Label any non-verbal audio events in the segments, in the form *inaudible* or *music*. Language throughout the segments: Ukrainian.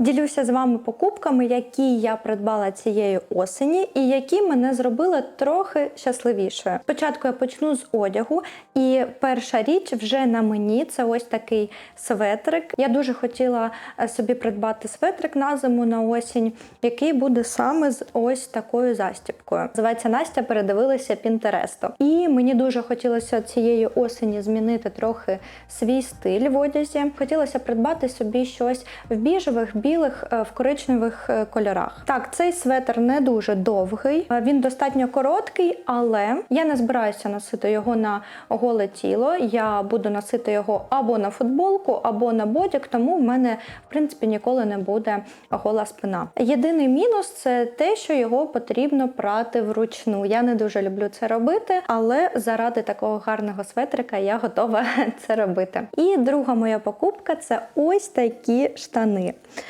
Ділюся з вами покупками, які я придбала цієї осені, і які мене зробили трохи щасливішою. Спочатку я почну з одягу, і перша річ вже на мені це ось такий светрик. Я дуже хотіла е, собі придбати светрик на зиму на осінь, який буде саме з ось такою застібкою. Називається Настя передивилася Пінтересту. І мені дуже хотілося цієї осені змінити трохи свій стиль в одязі. Хотілося придбати собі щось в біжевих, білих, е, в коричневих е, кольорах. Так, цей светр не дуже довгий, е, він достатньо короткий, але я не збираюся носити його на голе тіло. Я буду носити його або на футболку, або на бодік, тому в мене в принципі ніколи не буде гола спина. Єдиний мінус це те, що його потрібно прати вручну. Я не дуже люблю це робити, але заради такого гарного светрика я готова *laughs* це робити. І друга моя покупка це ось такі штани.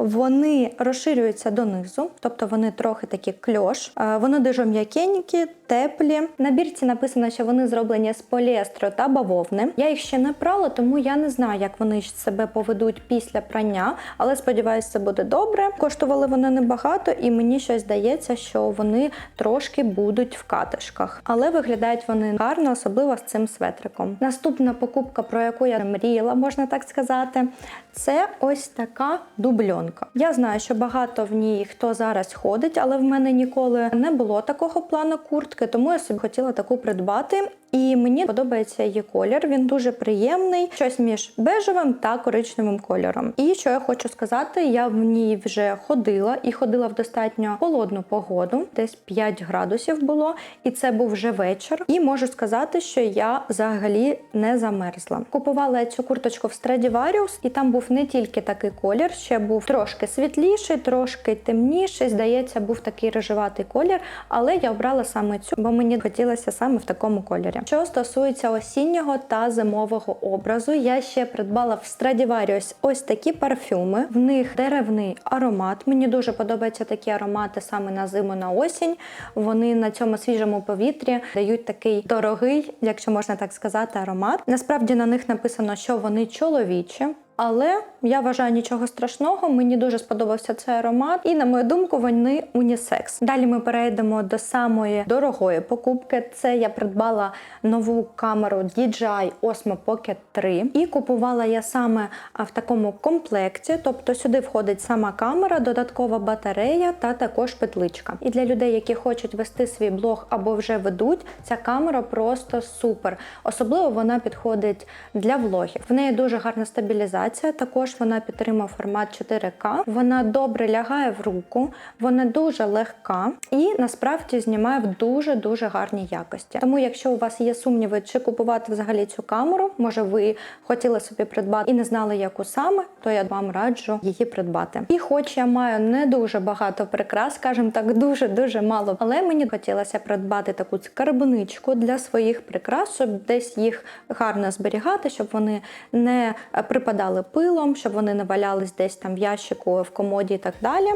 Вони розширюються донизу, тобто вони трохи такі кльош. Е, Вони дуже м'якенькі, теплі. На бірці написано, що вони зроблені з поліестру та бавовни. Я їх ще не прала, тому я не знаю, як вони себе поведуть після прання, але сподіваюся, це буде добре. Коштували вони небагато, і мені щось здається, що вони трошки будуть в катишках. Але виглядають вони гарно, особливо з цим светриком. Наступна покупка, про яку я мріяла, можна так сказати, це ось така дубльонка. Я знаю, що багато в ній хто зараз ходить, але в мене ніколи не було такого плану куртки, тому я собі хотіла таку придбати. І мені подобається її колір. Він дуже приємний, щось між бежевим та коричневим кольором. І що я хочу сказати, я в ній вже ходила і ходила в достатньо холодну погоду, десь 5 градусів було, і це був вже вечір. І можу сказати, що я взагалі не замерзла. Купувала цю курточку в Stradivarius, і там був не тільки такий колір, ще був трошки світліший, трошки темніший. Здається, був такий рижеватий колір, але я обрала саме цю, бо мені хотілося саме в такому кольорі. Що стосується осіннього та зимового образу, я ще придбала в Stradivarius ось такі парфюми. В них деревний аромат. Мені дуже подобаються такі аромати саме на зиму на осінь. Вони на цьому свіжому повітрі дають такий дорогий, якщо можна так сказати, аромат. Насправді на них написано, що вони чоловічі. Але я вважаю нічого страшного. Мені дуже сподобався цей аромат, і на мою думку, вони унісекс. Далі ми перейдемо до самої дорогої покупки. Це я придбала нову камеру DJI Osmo Pocket 3. І купувала я саме в такому комплекті. Тобто сюди входить сама камера, додаткова батарея та також петличка. І для людей, які хочуть вести свій блог або вже ведуть, ця камера просто супер. Особливо вона підходить для влогів. В неї дуже гарна стабілізація. Також вона підтримує формат 4К. Вона добре лягає в руку, вона дуже легка і насправді знімає в дуже дуже гарній якості. Тому, якщо у вас є сумніви, чи купувати взагалі цю камеру, може ви хотіли собі придбати і не знали, яку саме, то я вам раджу її придбати. І хоч я маю не дуже багато прикрас, скажімо так, дуже дуже мало, але мені хотілося придбати таку скарбничку для своїх прикрас, щоб десь їх гарно зберігати, щоб вони не припадали пилом, щоб вони не валялись десь там в ящику, в комоді і так далі.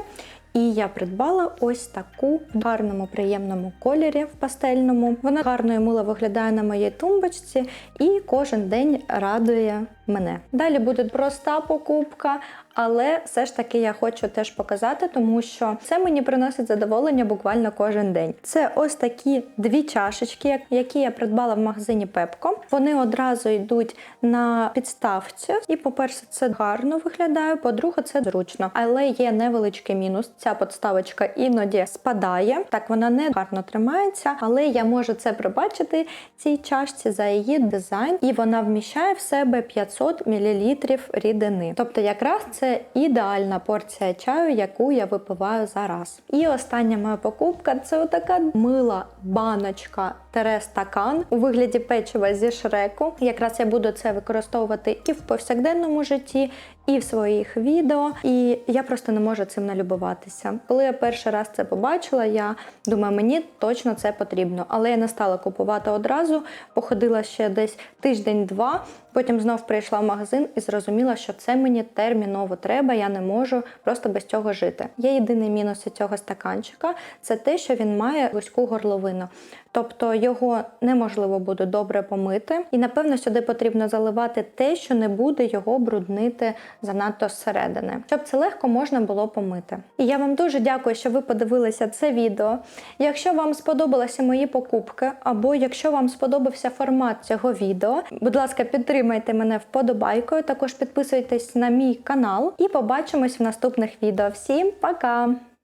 І я придбала ось таку в гарному, приємному кольорі в пастельному. Вона гарно і мило виглядає на моїй тумбочці і кожен день радує мене. Далі буде проста покупка, але все ж таки я хочу теж показати, тому що це мені приносить задоволення буквально кожен день. Це ось такі дві чашечки, які я придбала в магазині Пепко. Вони одразу йдуть на підставці. І, по-перше, це гарно виглядає, по-друге, це зручно. Але є невеличкий мінус. Ця підставочка іноді спадає. Так вона не гарно тримається, але я можу це пробачити цій чашці за її дизайн, і вона вміщає в себе 500 мл рідини. Тобто, якраз це ідеальна порція чаю, яку я випиваю зараз. І остання моя покупка це отака мила баночка стакан у вигляді печива зі шреку. Якраз я буду це використовувати і в повсякденному житті, і в своїх відео. І я просто не можу цим налюбуватися. Коли я перший раз це побачила, я думаю, мені точно це потрібно. Але я не стала купувати одразу, походила ще десь тиждень-два. Потім знов прийшла прийшла в магазин і зрозуміла, що це мені терміново треба, я не можу просто без цього жити. Є єдиний мінус цього стаканчика це те, що він має вузьку горловину. Тобто його неможливо буде добре помити, і напевно сюди потрібно заливати те, що не буде його бруднити занадто зсередини, щоб це легко можна було помити. І я вам дуже дякую, що ви подивилися це відео. Якщо вам сподобалися мої покупки, або якщо вам сподобався формат цього відео, будь ласка, підтримайте мене в вподобайкою. Також підписуйтесь на мій канал і побачимось в наступних відео. Всім пока!